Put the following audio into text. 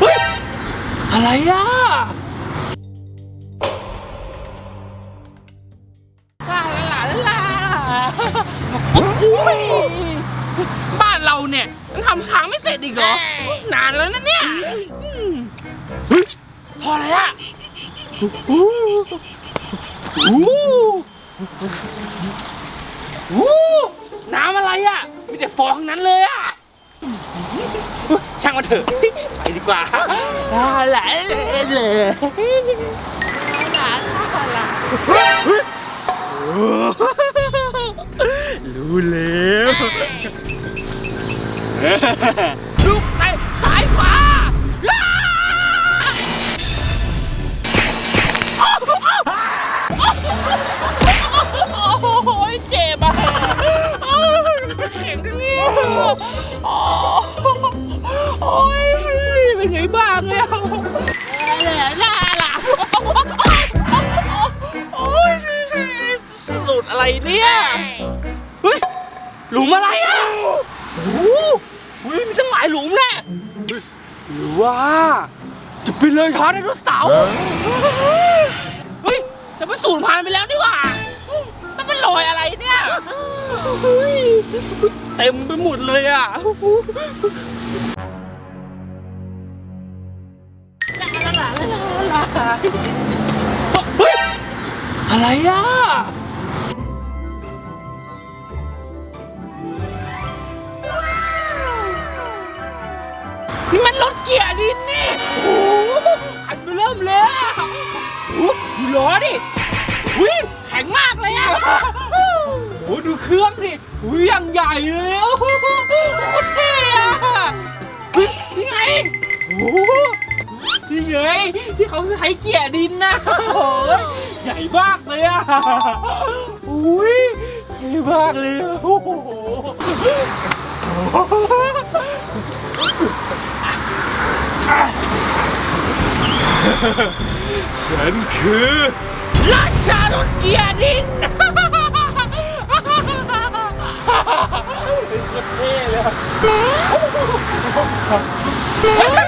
เฮ้ยอะไรอะลาลาลาโอ้ยบ้านเราเนี่ยยังทำทางไม่เสร็จอีกเหรอ นานแล้วนะเนี่ยอืมเฮ้ยพอแล้วอะโอ้โหโอ้โหโอ้โหน้ำอะไรอะมีแต่ฟองทั้งนั้นเลยอะ ช่างมันเถอะ ไปดีกว่าลาลาเลยลาลาลารู้แล้วลูกไปสายฟ้าโอ้โหเจ็บอะแข็งจังเลยโอ้ยเป็น ไงบ้างเนี่ยลาลาลาโอ้ยสุดอะไรเนี่ย เฮ้ย หลุมอะไรอะโอ้โหเฮ้ยมีตั้งหลายหลุมแน่หรือว่า จะเป็นเลยท้อไดโนเสาร์เฮ้ย แต่มันสูญพันธุ์ไปแล้วนี่หว่ามันเป็นรอยอะไรเนี่ยเฮ้ยเต็มไปหมดเลยอะ เฮ้ยอะไรอะนี่มันรถเกียร์ดินนี่โอ้โหขันไปเริ่มเลยอะโอ้โหดูล้อดิอุ้ยแข็งมากเลยอะโอ้โหดูเครื่องดิอุ้ยยังใหญ่เลยโอ้โห นี่ไงที่เขาใช้เกียร์ดินนะโอ้โหใหญ่มากเลยอะอุ้ยเท่มากเลยอะโอ้โหฉันคือราชารถเกียร์ดินเป็นคนเท่เลย